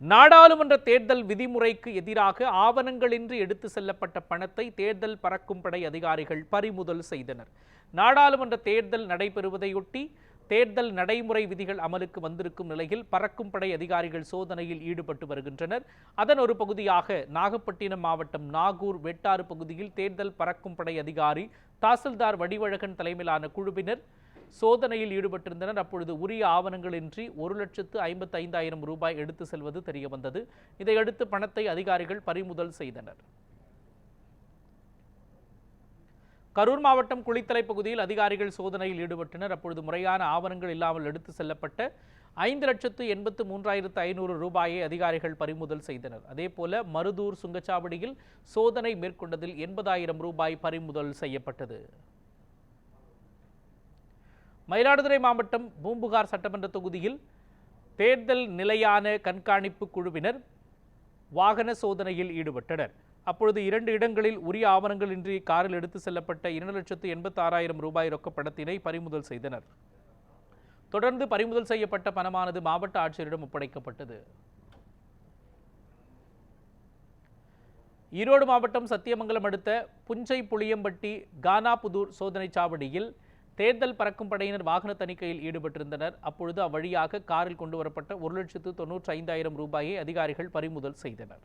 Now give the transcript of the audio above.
நாடாளுமன்ற தேர்தல் விதிமுறைக்கு எதிராக ஆவணங்களின்றி எடுத்து செல்லப்பட்ட பணத்தை தேர்தல் பறக்கும் படை அதிகாரிகள் பறிமுதல் செய்தனர். நாடாளுமன்ற தேர்தல் நடைபெறுவதையொட்டி தேர்தல் நடைமுறை விதிகள் அமலுக்கு வந்திருக்கும் நிலையில் பறக்கும் படை அதிகாரிகள் சோதனையில் ஈடுபட்டு வருகின்றனர். அதன் ஒரு பகுதியாக நாகப்பட்டினம் மாவட்டம் நாகூர் வெட்டாறு பகுதியில் தேர்தல் பறக்கும் படை அதிகாரி தாசில்தார் வடிவழகன் தலைமையிலான குழுவினர் சோதனையில் ஈடுபட்டிருந்தனர். அப்பொழுது உரிய ஆவணங்களின்றி ஒரு லட்சத்து ஐம்பத்தி ஐந்தாயிரம் ரூபாய் எடுத்து செல்வது தெரியவந்தது. இதையடுத்து பணத்தை அதிகாரிகள் பறிமுதல் செய்தனர். கரூர் மாவட்டம் குளித்தலை பகுதியில் அதிகாரிகள் சோதனையில் ஈடுபட்டனர். அப்பொழுது முறையான ஆவணங்கள் இல்லாமல் எடுத்து செல்லப்பட்ட ஐந்து லட்சத்து எண்பத்து மூன்றாயிரத்து ஐநூறு ரூபாயை அதிகாரிகள் பறிமுதல் செய்தனர். அதேபோல மருதூர் சுங்கச்சாவடியில் சோதனை மேற்கொண்டதில் எண்பதாயிரம் ரூபாய் பறிமுதல் செய்யப்பட்டது. மயிலாடுதுறை மாவட்டம் பூம்புகார் சட்டமன்ற தொகுதியில் தேர்தல் நிலையான கண்காணிப்பு குழுவினர் வாகன சோதனையில் ஈடுபட்டனர். அப்பொழுது இரண்டு இடங்களில் உரிய ஆவணங்களின்றி காரில் எடுத்து செல்லப்பட்ட இரண்டு லட்சத்து எண்பத்தி ஆறாயிரம் ரூபாய் ரொக்க பணத்தினை பறிமுதல் செய்தனர். தொடர்ந்து பறிமுதல் செய்யப்பட்ட பணமானது மாவட்ட ஆட்சியரிடம் ஒப்படைக்கப்பட்டது. ஈரோடு மாவட்டம் சத்தியமங்கலம் அடுத்த புஞ்சை புளியம்பட்டி கானாபுதூர் சோதனை சாவடியில் தேர்தல் பறக்கும் படையினர் வாகன தணிக்கையில் ஈடுபட்டிருந்தனர். அப்பொழுது அவ்வழியாக காரில் கொண்டு வரப்பட்ட ஒரு லட்சத்து தொன்னூற்றி ஐந்தாயிரம் ரூபாயை அதிகாரிகள் பறிமுதல் செய்தனர்.